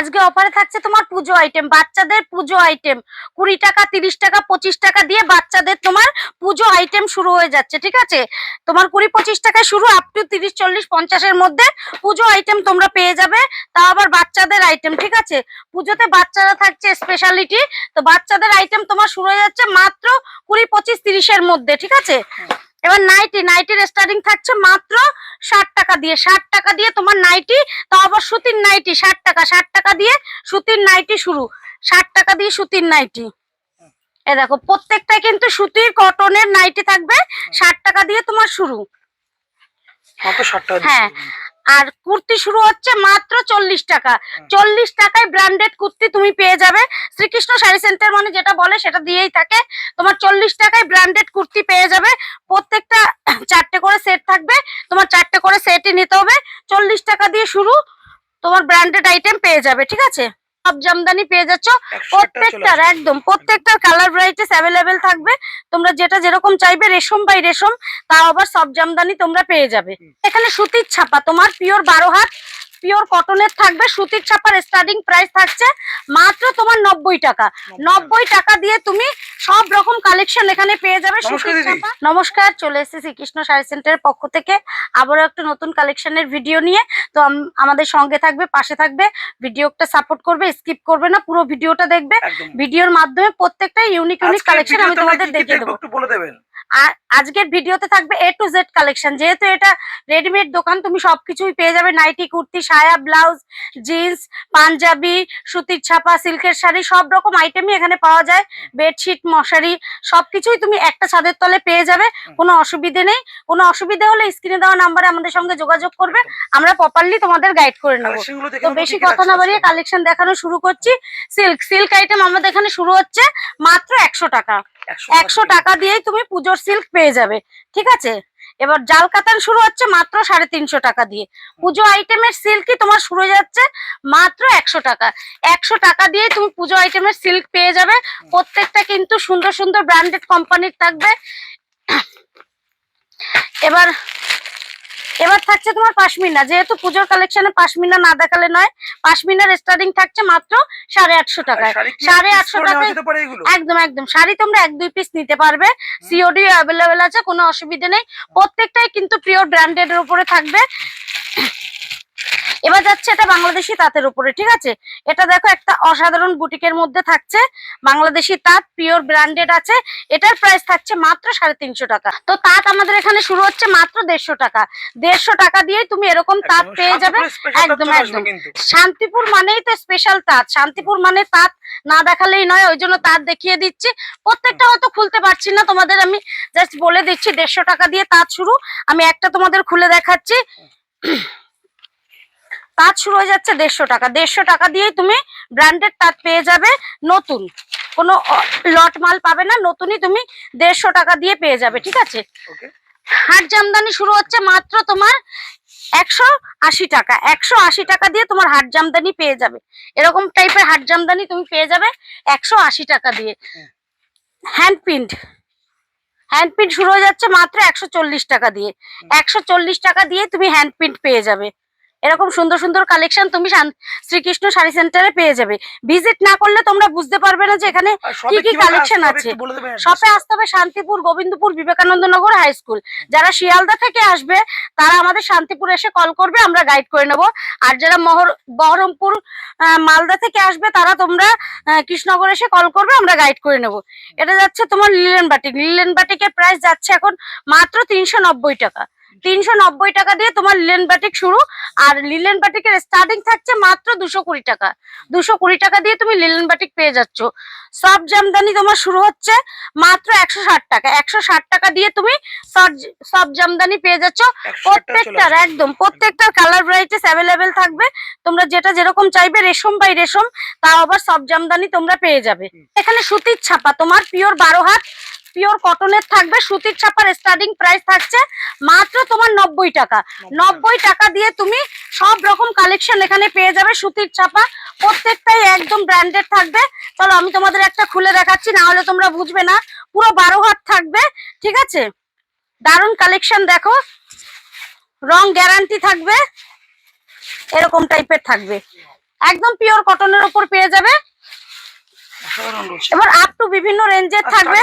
আজকে অফারে থাকছে তোমার পুজো আইটেম বাচ্চাদের পুজো আইটেম কুড়ি টাকা, তিরিশ টাকা, পঁচিশ টাকা দিয়ে বাচ্চাদের তোমার পুজো আইটেম শুরু হয়ে যাচ্ছে, ঠিক আছে? তোমার কুড়ি, পঁচিশ টাকা শুরু আপ টু তিরিশ, চল্লিশ, পঞ্চাশের মধ্যে পুজো আইটেম তোমরা পেয়ে যাবে, তা আবার বাচ্চাদের আইটেম ঠিক আছে? পুজোতে বাচ্চারা থাকছে স্পেশালিটি তো বাচ্চাদের আইটেম তোমার শুরু হয়ে যাচ্ছে মাত্র কুড়ি, পঁচিশ, তিরিশের মধ্যে, ঠিক আছে? এবার নাইটি নাইটির স্টার্টিং থাকছে মাত্র ষাট টাকা দিয়ে। ষাট টাকা দিয়ে তোমার নাইটি তা আবার সুতির নাইটি ষাট টাকা। ষাট টাকা দিয়ে সুতির নাইটি শুরু। ষাট টাকা দিয়ে সুতির নাইটি এ দেখো প্রত্যেকটাই কিন্তু সুতির কটনের নাইটি থাকবে। ষাট টাকা দিয়ে তোমার শুরু। হ্যাঁ। আর কুর্তি শুরু হচ্ছে মাত্র চল্লিশ টাকা। চল্লিশ টাকায় ব্র্যান্ডেড কুর্তি তুমি পেয়ে যাবে। শ্রীকৃষ্ণ শাড়ি সেন্টার মানে যেটা বলে সেটা দিয়েই থাকে। তোমার চল্লিশ টাকায় ব্র্যান্ডেড কুর্তি পেয়ে যাবে। প্রত্যেকটা চারটে করে সেট থাকবে। তোমার চারটে করে সেটই নিতে হবে। চল্লিশ টাকা দিয়ে শুরু। তোমার ব্র্যান্ডেড আইটেম পেয়ে যাবে ঠিক আছে? সব জামদানি পেয়ে যাচ্ছ। প্রত্যেকটার একদম প্রত্যেকটার কালার ভ্যারাইটিস অ্যাভেলেবেল থাকবে। তোমরা যেটা যেরকম চাইবে রেশম বাই রেশম তাও আবার সব জামদানি তোমরা পেয়ে যাবে। এখানে সুতির ছাপা তোমার পিওর বারো হাত পিওর কটনের থাকবে সুতির ছাপার স্টার্টিং প্রাইস থাকছে মাত্র তোমার নব্বই টাকা। নব্বই টাকা। দিয়ে তুমি সব রকম কালেকশন এখানে পেয়ে যাবে নমস্কার চলে এসেছি শ্রীকৃষ্ণ শাড়ি সেন্টারের পক্ষ থেকে। আবারও একটা নতুন কালেকশনের ভিডিও নিয়ে। তো আমাদের সঙ্গে থাকবে পাশে থাকবে ভিডিওটা সাপোর্ট করবে স্কিপ করবে না পুরো ভিডিওটা দেখবে। ভিডিওর মাধ্যমে প্রত্যেকটা ইউনিক ইউনিক কালেকশন আমি তোমাদের দেখিয়ে দেবো। একটু বলে দেবেন? আর আজকের ভিডিওতে থাকবে এ টু জেড কালেকশন যেহেতু এটা রেডিমেড দোকান তুমি সবকিছুই পেয়ে যাবে। নাইটি কুর্তি সায়া ব্লাউজ জিন্স পাঞ্জাবি সুতির ছাপা সিল্কের শাড়ি সব রকম আইটেমই এখানে পাওয়া যায়। বেডশিট মশারি সবকিছুই তুমি একটা ছাদের তলে পেয়ে যাবে। কোনো অসুবিধে নেই। কোনো অসুবিধে হলে স্ক্রিনে দেওয়া নাম্বারে আমাদের সঙ্গে যোগাযোগ করবে। আমরা প্রপারলি তোমাদের গাইড করে নেব। তো বেশি কথা না বাড়িয়ে কালেকশন দেখানো শুরু করছি। সিল্ক সিল্ক আইটেম আমাদের এখানে শুরু হচ্ছে মাত্র একশো টাকা। একশো টাকা দিয়েই তুমি পুজোর সিল্ক পেয়ে যাবে, ঠিক আছে? এবার জাল কাতান শুরু হচ্ছে মাত্র সাড়ে তিনশো টাকা দিয়ে। পুজো আইটেমের সিল্কই তোমার শুরু যাচ্ছে মাত্র একশো টাকা। একশো টাকা দিয়ে তুমি পুজো আইটেমের সিল্ক পেয়ে যাবে। প্রত্যেকটা কিন্তু সুন্দর সুন্দর ব্র্যান্ডেড কোম্পানির থাকবে। এবার এবার থাকছে তোমার পাশমিনা যেহেতু পুজোর কালেকশনে পাশমিনা না দেখালে নয় পাশমিনার স্টার্টিং থাকছে মাত্র সাড়ে আটশো টাকায়। সাড়ে আটশো টাকায় একদম একদম। শাড়ি তোমরা এক দুই পিস নিতে পারবে। সিওডি অ্যাভেলেবেল আছে কোনো অসুবিধে নেই। প্রত্যেকটাই কিন্তু প্রিয় ব্র্যান্ডেড এর উপরে থাকবে। এবার যাচ্ছে এটা বাংলাদেশি তাঁতের উপরে ঠিক আছে? এটা দেখো একটা অসাধারণ বুটিকের মধ্যে থাকছে বাংলাদেশি তাঁত পিওর ব্র্যান্ডেড আছে এটার প্রাইস থাকছে মাত্র সাড়ে তিনশো টাকা। তো তাঁত আমাদের এখানে শুরু হচ্ছে মাত্র দেড়শো টাকা। দেড়শো টাকা দিয়ে তুমি এরকম তাঁত পেয়ে যাবে। একদম, একদম। শান্তিপুর মানেই তো স্পেশাল তাঁত। শান্তিপুর মানে তাঁত না দেখালেই নয় ওই জন্য তাঁত দেখিয়ে দিচ্ছি। প্রত্যেকটা হয়তো খুলতে পারছি না তোমাদের আমি জাস্ট বলে দিচ্ছি দেড়শো টাকা দিয়ে তাঁত শুরু। আমি একটা তোমাদের খুলে দেখাচ্ছি। তাঁত শুরু হয়ে যাচ্ছে দেড়শো টাকা। দেড়শো টাকা দিয়েই তুমি ব্র্যান্ডেড তাঁত পেয়ে যাবে নতুন। কোনো লট মাল পাবে না নতুনই তুমি দেড়শো টাকা দিয়ে পেয়ে যাবে ঠিক আছে? হাট জামদানি শুরু হচ্ছে মাত্র তোমার একশো আশি টাকা। একশো আশি টাকা দিয়ে তোমার হাট জামদানি পেয়ে যাবে। এরকম টাইপের হাট জামদানি তুমি পেয়ে যাবে একশো আশি টাকা দিয়ে। হ্যান্ড প্রিন্ট হ্যান্ড প্রিন্ট শুরু হয়ে যাচ্ছে মাত্র একশো চল্লিশ টাকা দিয়ে। একশো চল্লিশ টাকা দিয়ে তুমি হ্যান্ড প্রিন্ট পেয়ে যাবে। এরকম সুন্দর সুন্দর কালেকশন তুমি শ্রীকৃষ্ণ শাড়ি সেন্টারে পেয়ে যাবে। ভিজিট না করলে তোমরা বুঝতে পারবে না যে এখানে কি কি হবে আছে? শপে আসতে হবে শান্তিপুর গোবিন্দপুর বিবেকানন্দ নগর হাই স্কুল যারা শিয়ালদা থেকে আসবে তারা আমাদের শান্তিপুর এসে কল করবে আমরা গাইড করে নেব। আর যারা মহর বহরমপুর মালদা থেকে আসবে তারা তোমরা কৃষ্ণনগর এসে কল করবে আমরা গাইড করে নেব। এটা যাচ্ছে তোমার লিলেন বাটিক। লিলেন বাটিকের প্রাইস যাচ্ছে এখন মাত্র তিনশো নব্বই টাকা। তিনশো নব্বই টাকা দিয়ে তোমার লিলেন বাটিক শুরু আর লিলেন বাটিকের স্টার্টিং থাকছে মাত্র দুশো কুড়ি টাকা। দুশো কুড়ি টাকা দিয়ে তুমি লিলেন বাটিক পেয়ে যাচ্ছ। সব জামদানি তোমার শুরু হচ্ছে মাত্র একশো ষাট টাকা। একশো ষাট টাকা দিয়ে তুমি সব- জামদানি পেয়ে যাচ্ছ। 160 টাকা চলে প্রত্যেকটার একদম প্রত্যেকটার কালার ভ্যারাইটিস অ্যাভেলেবেল থাকবে। তোমরা যেটা যেরকম চাইবে রেশম বাই রেশম তাও আবার সব জামদানি তোমরা পেয়ে যাবে। এখানে সুতির ছাপা তোমার পিওর বারো হাত পিওর কটনের থাকবে সুতির ছাপার স্টার্টিং প্রাইস থাকছে মাত্র তোমার নব্বই টাকা। নব্বই টাকা। দিয়ে তুমি সব রকম কালেকশন এখানে পেয়ে যাবে সুতির ছাপা। প্রত্যেকটাই একদম ব্র্যান্ডেড থাকবে। চলো আমি তোমাদের একটা খুলে দেখাচ্ছি না হলে তোমরা বুঝবে না। পুরো বারো হাত থাকবে ঠিক আছে? দারুণ কালেকশন দেখো। রং গ্যারান্টি থাকবে। এরকম টাইপের থাকবে। একদম পিওর কটনের উপর পেয়ে যাবে। এবার আপ টু বিভিন্ন রেঞ্জের থাকবে।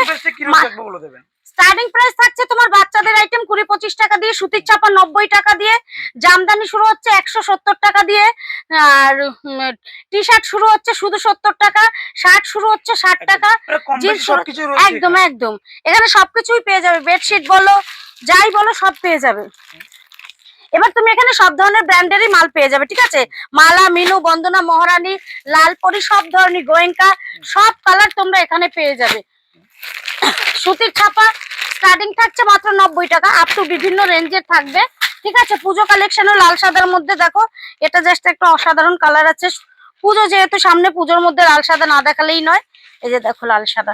স্টার্টিং প্রাইস থাকছে তোমার বাচ্চাদের আইটেম কুড়ি পঁচিশ টাকা দিয়ে সুতির চাপা নব্বই টাকা দিয়ে। জামদানি শুরু হচ্ছে একশো সত্তর টাকা দিয়ে। আর টি শার্ট শুরু হচ্ছে শুধু সত্তর টাকা শার্ট শুরু হচ্ছে ষাট টাকা। সবকিছু রয়েছে একদম একদম। এখানে সবকিছুই পেয়ে যাবে। বেডশিট বলো যাই বলো সব পেয়ে যাবে। এবার তুমি এখানে সব ধরনের ব্র্যান্ডেরই মাল পেয়ে যাবে, ঠিক আছে? মালা, মিনু, বন্দনা, মহারানী, লালপরি, সব ধরনের গোয়েঙ্কা, সব কালার তোমরা এখানে পেয়ে যাবে। সুতির ছাপা স্টার্টিং থাকছে মাত্র নব্বই টাকা আপ টু বিভিন্ন রেঞ্জের থাকবে, ঠিক আছে? পুজো কালেকশনও লাল সাদার মধ্যে দেখো, এটা জাস্ট একটা অসাধারণ কালার আছে। পুজো যেহেতু সামনে পুজোর মধ্যে লাল সাদা না দেখালেই নয়, এই যে দেখো লাল সাদা।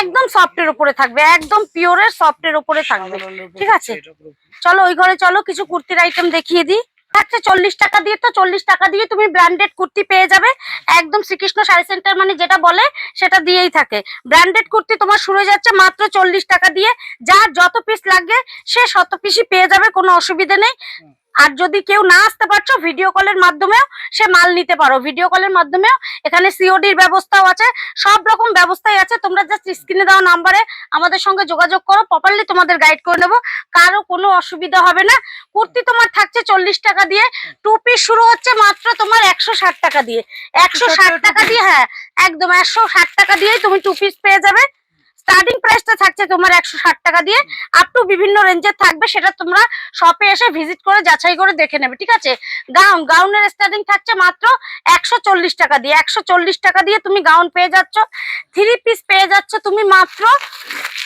একদম সফটের উপরে থাকবে একদম পিওরের সফটের উপরে থাকবে। ঠিক আছে? চলো ওই ঘরে চলো কিছু কুর্তির আইটেম দেখিয়ে দিই। থাকছে চল্লিশ টাকা দিয়ে তো চল্লিশ টাকা দিয়ে তুমি ব্র্যান্ডেড কুর্তি পেয়ে যাবে। একদম শ্রীকৃষ্ণ শাড়ি সেন্টার মানে যেটা বলে সেটা দিয়েই থাকে। ব্র্যান্ডেড কুর্তি তোমার শুরু যাচ্ছে মাত্র চল্লিশ টাকা দিয়ে। যার যত পিস লাগে সে শত পিসই পেয়ে যাবে কোনো অসুবিধা নেই। আর যদি কেউ না আসতে পারছ ভিডিও কলের মাধ্যমেও সে মাল নিতে পারো। ভিডিও কলের মাধ্যমেও এখানে সিওডির ব্যবস্থাও আছে। সব রকম ব্যবস্থাই আছে। তোমরা জাস্ট স্ক্রিনে দেওয়া নাম্বারে আমাদের সঙ্গে যোগাযোগ করো। প্রপারলি তোমাদের গাইড করে নেব। কারও কোনো অসুবিধা হবে না। কুর্তি তোমার থাকছে চল্লিশ টাকা দিয়ে। টু পিস শুরু হচ্ছে মাত্র তোমার একশো ষাট টাকা দিয়ে। একশো ষাট টাকা দিয়ে হ্যাঁ একদম একশো ষাট টাকা দিয়েই তুমি টু পিস পেয়ে যাবে। স্টার্টিং প্রাইসটা থাকছে তোমার একশো ষাট টাকা দিয়ে। আপ টু বিভিন্ন রেঞ্জের থাকবে, সেটা তোমরা শপে এসে ভিজিট করে, যাচাই করে দেখে নেবে, ঠিক আছে? গাউন গাউনের স্টার্টিং থাকছে মাত্র একশো চল্লিশ টাকা দিয়ে। একশো চল্লিশ টাকা দিয়ে তুমি গাউন পেয়ে যাচ্ছ। থ্রি পিস পেয়ে যাচ্ছ তুমি মাত্র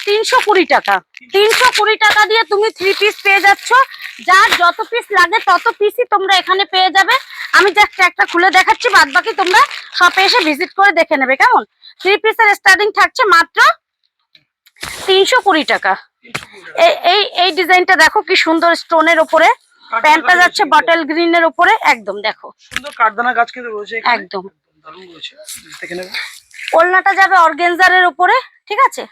তিনশো কুড়ি টাকা। তিনশো কুড়ি টাকা দিয়ে তুমি থ্রি পিস পেয়ে যাচ্ছ। যার যত পিস লাগে, তত পিসই তোমরা এখানে পেয়ে যাবে। আমি জাস্ট একটা খুলে দেখাচ্ছি বাদ বাকি তোমরা শপে এসে ভিজিট করে দেখে নেবে, কেমন? থ্রি পিসের স্টার্টিং থাকছে মাত্র তিনশো কুড়ি টাকা। এই এই ডিজাইনটা দেখো কি সুন্দর স্টোনের উপরে। প্যান্টটা যাচ্ছে বটল গ্রিনের উপরে একদম দেখো। সুন্দর কাঠদানা গাছ কিন্তু রয়েছে একদম। ওলনাটা যাবে অর্গেনজারের উপরে ঠিক আছে?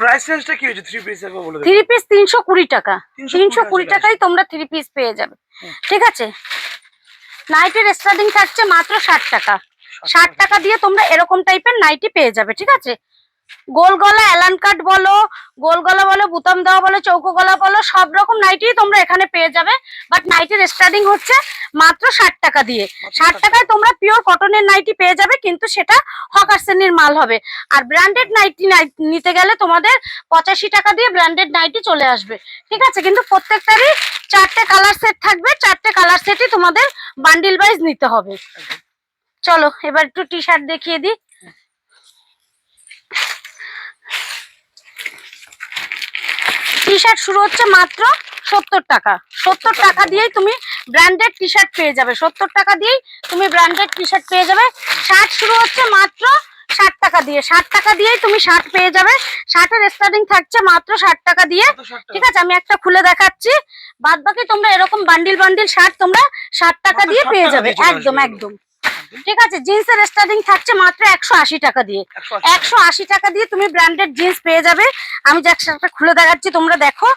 প্রাইস রেঞ্জটা কি হয়েছে? থ্রি পিস একবার বলে থ্রি পিস তিনশো কুড়ি টাকা। 320 তিনশো কুড়ি টাকায় তোমরা থ্রি পিস পেয়ে যাবে। ঠিক আছে? নাইটের স্টার্টিং থাকছে মাত্র ষাট টাকা। ষাট টাকা। দিয়ে তোমরা এরকম টাইপের নাইটি পেয়ে যাবে ঠিক আছে? গোল গলা অ্যালান কাট বলো গোল গলা বলো বুতাম দেওয়া বলো চৌকো গলা বলো সব রকম নাইটি তোমরা এখানে পেয়ে যাবে। বাট নাইটির স্টার্টিং হচ্ছে মাত্র ষাট টাকা দিয়ে। ষাট টাকায় তোমরা পিওর কটনের নাইটি পেয়ে যাবে কিন্তু সেটা হকার শ্রেণির মাল হবে। আর ব্র্যান্ডেড নাইটি নিতে গেলে তোমাদের পঁচাশি টাকা দিয়ে ব্র্যান্ডেড নাইটি চলে আসবে। ঠিক আছে? কিন্তু প্রত্যেকটারই চারটে কালার সেট থাকবে চারটে কালার সেটই তোমাদের বান্ডিল ওয়াইজ নিতে হবে। চলো এবার একটু টি শার্ট দেখিয়ে দিই। টি শার্ট শুরু হচ্ছে মাত্র সত্তর টাকা। সত্তর টাকা দিয়েই তুমি ব্র্যান্ডেড টি শার্ট পেয়ে যাবে। সত্তর টাকা দিয়েই তুমি ব্র্যান্ডেড টি শার্ট পেয়ে যাবে। শার্ট শুরু হচ্ছে মাত্র ষাট টাকা দিয়ে। ষাট টাকা দিয়েই তুমি শার্ট পেয়ে যাবে। শার্টের স্টার্টিং থাকছে মাত্র ষাট টাকা দিয়ে? ঠিক আছে আমি একটা খুলে দেখাচ্ছি। বাদ বাকি তোমরা এরকম বান্ডিল বান্ডিল শার্ট তোমরা ষাট টাকা দিয়ে পেয়ে যাবে। একদম একদম। ঠিক আছে জিন্সের স্টার্টিং থাকছে মাত্র একশো আশি টাকা দিয়ে। একশো আশি। টাকা দিয়ে তুমি ব্র্যান্ডেড জিন্স পেয়ে যাবে। আমি একটা খুলে দেখাচ্ছি তোমরা দেখো।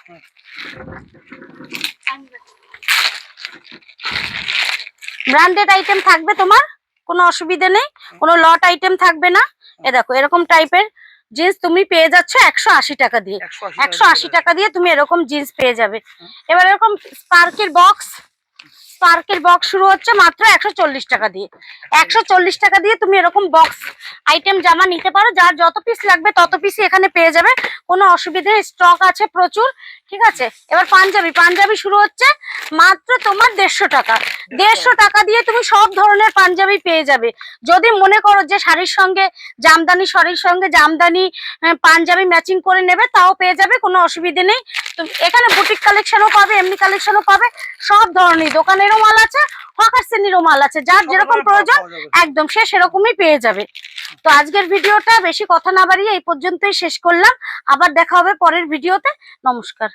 ব্র্যান্ডেড আইটেম থাকবে তোমার কোনো অসুবিধা নেই। কোনো লট আইটেম থাকবে না। এ দেখো এরকম টাইপের জিন্স তুমি পেয়ে যাচ্ছ একশো আশি টাকা দিয়ে। একশো আশি টাকা দিয়ে। তুমি এরকম জিন্স পেয়ে যাবে। এবার এরকম স্পার্কের বক্স স্পার্কের বক্স শুরু হচ্ছে মাত্র একশো চল্লিশ টাকা দিয়ে। একশো চল্লিশ টাকা দিয়ে তুমি এরকম বক্স, আইটেম, জামা নিতে পারো। যার যত পিস লাগবে তত পিসই এখানে পেয়ে যাবে। কোনো অসুবিধে স্টক আছে প্রচুর, ঠিক আছে? এবার পাঞ্জাবি পাঞ্জাবি শুরু হচ্ছে মাত্র তোমার দেড়শো টাকা। দেড়শো টাকা দিয়ে তুমি সব ধরনের পাঞ্জাবি পেয়ে যাবে। যদি মনে করো যে শাড়ির সঙ্গে জামদানি, শাড়ির সঙ্গে জামদানি পাঞ্জাবি ম্যাচিং করে নেবে, তাও পেয়ে যাবে, কোনো অসুবিধে নেই। এখানে বুটিক কালেকশনও পাবে এমনি কালেকশনও পাবে। সব ধরনের দোকানেরও মাল আছে হকার শ্রেণীরও মাল আছে। যার যেরকম প্রয়োজন একদম সে সেরকমই পেয়ে যাবে। তো আজকের ভিডিওটা বেশি কথা না বাড়িয়ে এই পর্যন্তই শেষ করলাম। আবার দেখা হবে পরের ভিডিওতে। নমস্কার।